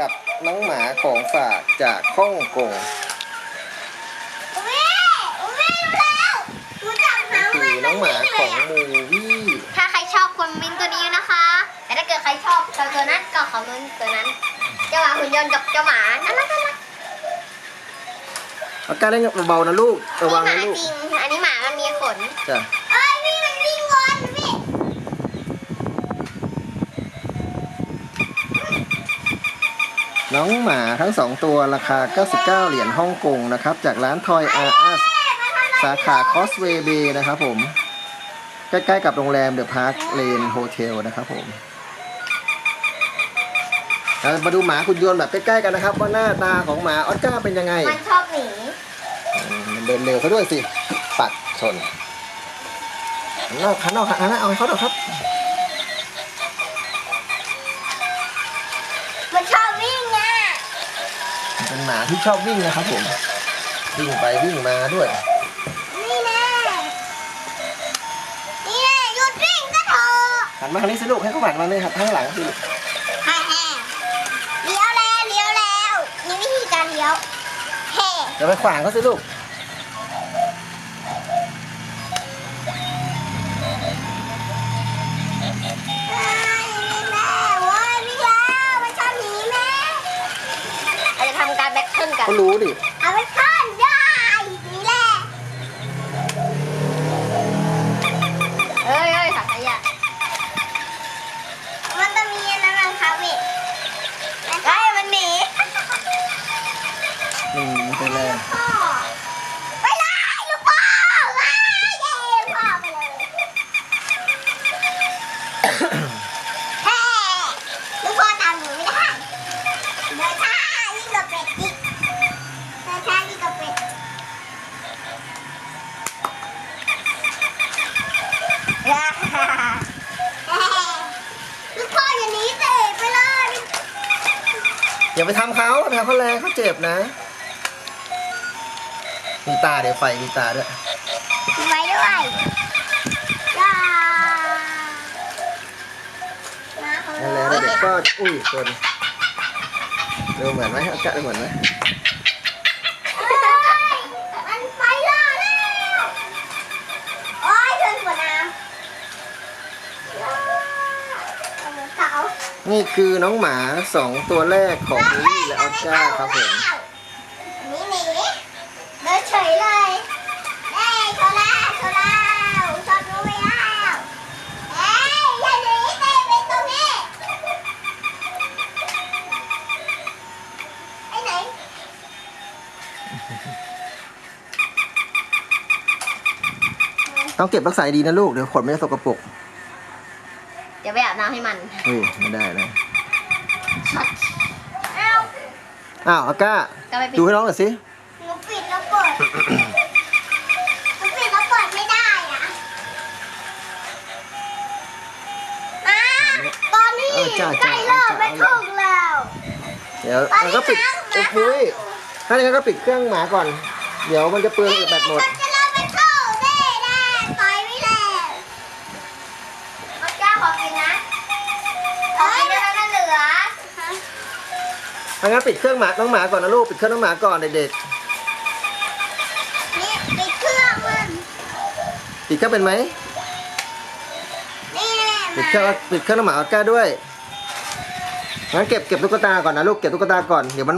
กับน้องหมาของฝากจากฮ่องกงอุ้ยอุ้ยรู้แล้วรู้จักหาคือน้องหมาของมูวี่ ถ้าใครชอบคนมินตัวนี้นะคะ แต่ถ้าเกิดใครชอบตัวนั้นก็เขาตัวตัวนั้น เจ้าหมาหุ่นยนต์กับเจ้าหมาน่ารักน่ารักเอาการเล่นเบาๆนะลูกระวังนี่นะลูมากจริง อันนี้หมามันมีขน จ้ะ เอ้ยพี่มันวิ่งวนพี่ น้องหมาทั้งสองตัวราคา 99 เหรียญฮ่องกงนะครับ จากร้านทอยอาร์อัสสาขาคอสเวย์เบย์นะครับผม ใกล้ๆกับโรงแรมเดอะพาร์คเลนโฮเทลนะครับผมเรามาดูหมาคุณยนต์แบบใกล้ๆกันนะครับ ว่าหน้าตาของหมาออสการ์เป็นยังไง มันชอบหนีอืมมันเดินเร็วเขาด้วยสิ ปัดชนหันนอกหันนอกหันหน้าเอาให้เขาหน่อยครับ เป็นหมาที่ชอบวิ่งนะครับผมวิ่งไปวิ่งมาด้วย นี่แน่นี่แน่หยุดวิ่งก็เถอะหันมาทางนี้สิลูกให้เขาหันมาเลยครับข้างหลังสิลูกแฮ่แฮ่เลี้ยวแล้วเลี้ยวแล้วนี่วิธีการเลี้ยวเฮ่เดี๋ยวไปขวางเขาสิลูการู้ดิ อย่าไปทำเขาไปทำเขาแรงเขาเจ็บนะ มีตาเดี๋ยวไฟมีตาด้วยไว้ด้วยจ้ามาของนั่นแหละแล้วเด็กก็อุ้ยชนดูเหมือนไหมอากาศเหมือนไหม เอ้ยมันไปล่อแล้วโอ้ยเดินหัวน้ำล่อเอาเสา นี่คือน้องหมาสองตัวแรกของมูวี่และออสการ์ครับผมนี่หนีเดินเฉยเลยเอ้ยโชว์แล้วโชว์แล้วชอบรู้ไปแล้วเอ้ยอย่าหนีเตะไปตรงนี้ ไอ้ไหน ต้องเก็บรักษาดีนะลูก เดี๋ยวขนไม่สกปรก เดี๋ยวไปอาบน้ำให้มันเฮ้ยไม่ได้เลยเอ้าอ้าวอาก้า ก็ไปปิดดูให้น้องหน่อยสิ หนูปิดแล้วเปิด หนูปิดแล้วเปิดไม่ได้อะอะตอนนี้เออจ้าใกล้เลิกจ้าไม่ถูกแล้ว เดี๋ยวตอนมันนี้ก็ปิดน้ำโอ้มาโหยถ้าอย่างนั้นก็ปิดเครื่องหมาก่อน เดี๋ยวมันจะเปลืองแบตหมด มันจะเลิกไม่ถูกแน่แน่ปล่อยไม่แล้วเอาจ้าขอกินนะขอกินแล้วนะเหลือ ถ้างั้นปิดเครื่องหมาน้องหมาก่อนนะลูกปิดเครื่องน้องหมาก่อนเด็กนี่ปิดเครื่องมันๆปิดเครื่องเป็นไหมนี่แหละปิดเครื่องปิดเครื่องน้องหมาออสการ์ด้วยงั้นเก็บเก็บตุ๊กตาก่อนนะลูกเก็บตุ๊กตาก่อนเดี๋ยวมัน